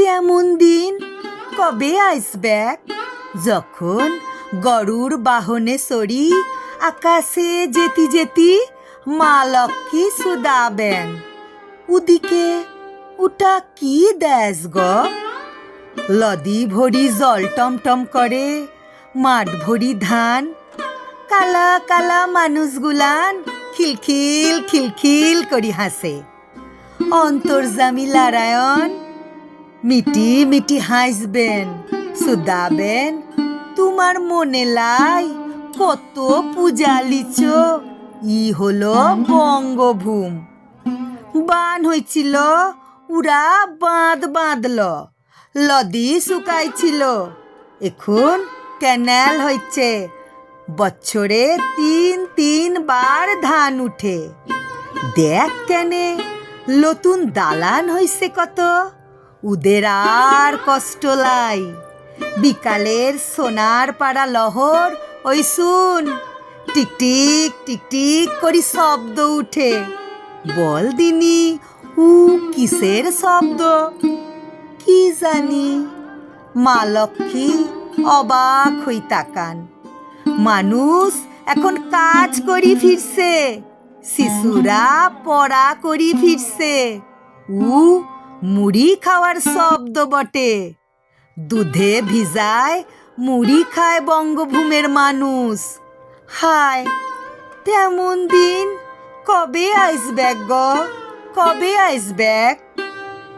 তেমন দিন? কবে আসবে? যখন গরুর বাহনে সরি, আকাশে যেতি যেতি মা লক্ষ্মী সুদাবেন উদিকে ওটা কি দেশ গ? লদি ভরি জল টমটম করে, মাঠ ভরি ধান। কালা কালা মানুষগুলান খিলখিল খিলখিল করি হাসে। অন্তর্জামী নারায়ণ মিটি মিটি হাসবেন। সুদাবেন, তোমার মনে লাই কত পূজা লিচ ই হলো বঙ্গভূম। বান হয়েছিল উরা বাঁধ বাঁধল, লদি শুকাইছিল। এখন ক্যানেল হচ্ছে বছরে তিন তিন বার ধান উঠে। দেখ কেনে, নতুন দালান হইছে কত। উদের আর কষ্ট লাই। বিকালের সোনার পাড়া লহর, ওই শুন। টিকটিক টিকটিক করি শব্দ উঠে। বল দিনি, উ কিসের শব্দ? কি জানি? মা লক্ষ্মী অবাক হই তাকান। মানুষ এখন কাজ করি ফিরছে, শিশুরা পড়া করি ফিরছে। উ মুড়ি খাওয়ার শব্দ বটে। দুধে ভিজায় মুড়ি খায় বঙ্গভূমের মানুষ। হায়, তেমন দিন কবে আসবে গ? কবে আসবে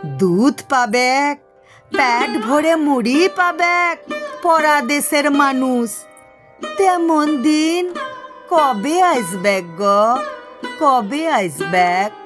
দুধ পাবে প্যাট ভরে মুড়ি পাবে পরা দেশের মানুষ। তেমন দিন কবে আসবে গ? কবে আসবে